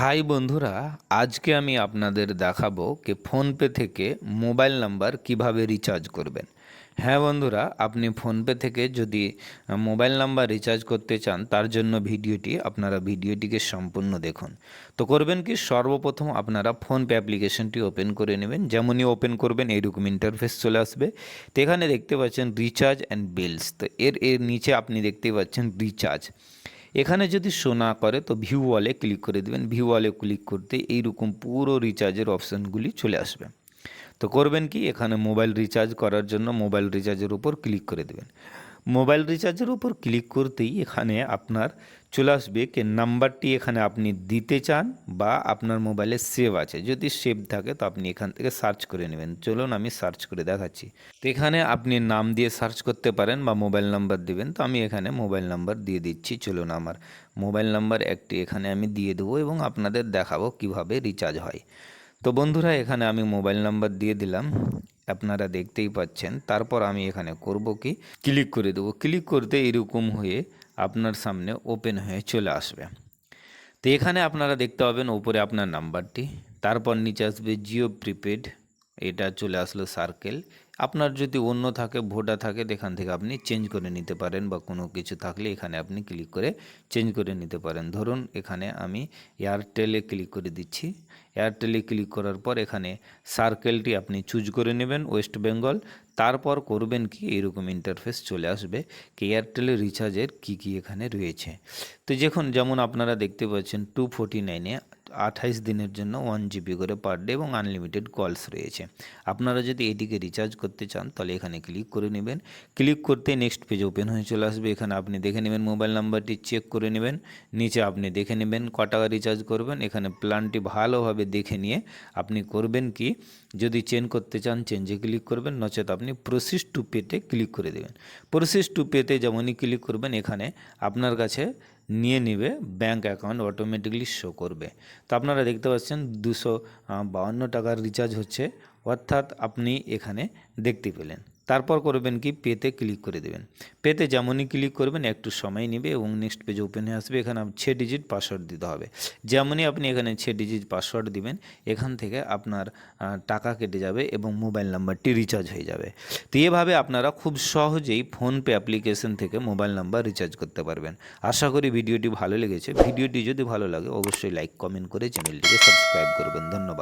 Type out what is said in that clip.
High বন্ধুরা, আজকে আমি আপনাদের দেখাবো কি ফোনপে থেকে মোবাইল নাম্বার কীভাবে রিচার্জ করবেন। হ্যাঁ বন্ধুরা, আপনি ফোনপে থেকে যদি মোবাইল নাম্বার রিচার্জ করতে চান, তার জন্য ভিডিওটি, আপনারা ভিডিওটিকে সম্পূর্ণ দেখুন। তো করবেন কি, সর্বপ্রথম আপনারা ফোনপে অ্যাপ্লিকেশনটি ওপেন করে নেবেন। যেমনই ওপেন করবেন এইরকম ইন্টারফেস চলে আসবে। তো এখানে দেখতে পাচ্ছেন রিচার্জ অ্যান্ড বিলস। তো এর এর নিচে আপনি দেখতে পাচ্ছেন রিচার্জ। এখানে যদি শো না করে, তো ভিউ ওয়ালে ক্লিক করে দেবেন। ভিউ ওয়ালে ক্লিক করতে এইরকম পুরো রিচার্জের অপশানগুলি চলে আসবে। তো করবেন কি? এখানে মোবাইল রিচার্জ করার জন্য মোবাইল রিচার্জের উপর ক্লিক করে দেবেন। মোবাইল রিচার্জের উপর ক্লিক করতেই এখানে আপনার চলে আসবে কি নাম্বারটি এখানে আপনি দিতে চান বা আপনার মোবাইলে সেভ আছে। যদি সেভ থাকে তো আপনি এখান থেকে সার্চ করে নেবেন। চলুন আমি সার্চ করে দেখাচ্ছি। তো এখানে আপনি নাম দিয়ে সার্চ করতে পারেন বা মোবাইল নাম্বার দিবেন। তো আমি এখানে মোবাইল নাম্বার দিয়ে দিচ্ছি। চলুন আমার মোবাইল নাম্বার একটি এখানে আমি দিয়ে দেবো এবং আপনাদের দেখাবো কীভাবে রিচার্জ হয়। তো বন্ধুরা, এখানে আমি মোবাইল নাম্বার দিয়ে দিলাম। আপনারা দেখতেই পাচ্ছেন। তারপর আমি এখানে করব কি? ক্লিক করে দেবো। ক্লিক করতে এরকম হয়ে আপনার সামনে ওপেন হয়ে চলে আসবে। তো এখানে আপনারা দেখতে পাবেন ওপরে আপনার নাম্বারটি। তারপর নিচে আসবে জিও প্রিপেড। এটা চলে আসলো সার্কেল আপনার যদি অন্য থাকে ভোটা থাকে, এখান থেকে আপনি চেঞ্জ করে নিতে পারেন বা কোনো কিছু থাকলে এখানে আপনি ক্লিক করে চেঞ্জ করে নিতে পারেন। ধরুন, এখানে আমি এয়ারটেলে ক্লিক করে দিচ্ছি। এয়ারটেলে ক্লিক করার পর এখানে সার্কেলটি আপনি চুজ করে নেবেন ওয়েস্ট বেঙ্গল তারপর করবেন কি? এরকম ইন্টারফেস চলে আসবে কি এয়ারটেলের রিচার্জের কী কী এখানে রয়েছে। তো যখন যেমন আপনারা দেখতে পাচ্ছেন টু ফোর্টি নাইনে আঠাইশ দিনের জন্য ওয়ান জিবি করে পার ডে এবং আনলিমিটেড কলস রয়েছে। আপনারা যদি এটিকে রিচার্জ করতে চান, তাহলে এখানে ক্লিক করে নেবেন। ক্লিক করতে নেক্সট পেজ ওপেন হয়ে চলে আসবে। এখানে আপনি দেখে নেবেন মোবাইল নাম্বারটি চেক করে নেবেন। নিচে আপনি দেখে নেবেন ক টাকা রিচার্জ করবেন। এখানে প্ল্যানটি ভালোভাবে দেখে নিয়ে আপনি করবেন কি? যদি চেঞ্জ করতে চান চেঞ্জে ক্লিক করবেন। নচেত আপনি প্রসেস টু পেতে ক্লিক করে দেবেন। প্রসেস টু পেতে যেমনই ক্লিক করবেন, এখানে আপনার কাছে নিয়ে নেবে ব্যাঙ্ক অ্যাকাউন্ট অটোমেটিকলি শো করবে। তো আপনারা দেখতে পাচ্ছেন দুশো বাউান্ন টাকার রিচার্জ হচ্ছে। অর্থাৎ আপনি এখানে দেখতে পেলেন। তারপর করবেন কি? পেতে ক্লিক করে দেবেন। পেতে যেমনই ক্লিক করবেন, একটু সময় নেবে এবং নেক্সট পেজ ওপেন হয়ে আসবে। এখানে ছ ডিজিট পাসওয়ার্ড দিতে হবে। যেমনই আপনি এখানে ছ ডিজিট পাসওয়ার্ড দিবেন, এখান থেকে আপনার টাকা কেটে যাবে এবং মোবাইল নাম্বারটি রিচার্জ হয়ে যাবে। তো এভাবে আপনারা খুব সহজেই ফোনপে অ্যাপ্লিকেশন থেকে মোবাইল নাম্বার রিচার্জ করতে পারবেন। আশা করি ভিডিওটি ভালো লেগেছে। ভিডিওটি যদি ভালো লাগে, অবশ্যই লাইক কমেন্ট করে চ্যানেলটিকে সাবস্ক্রাইব করবেন। ধন্যবাদ।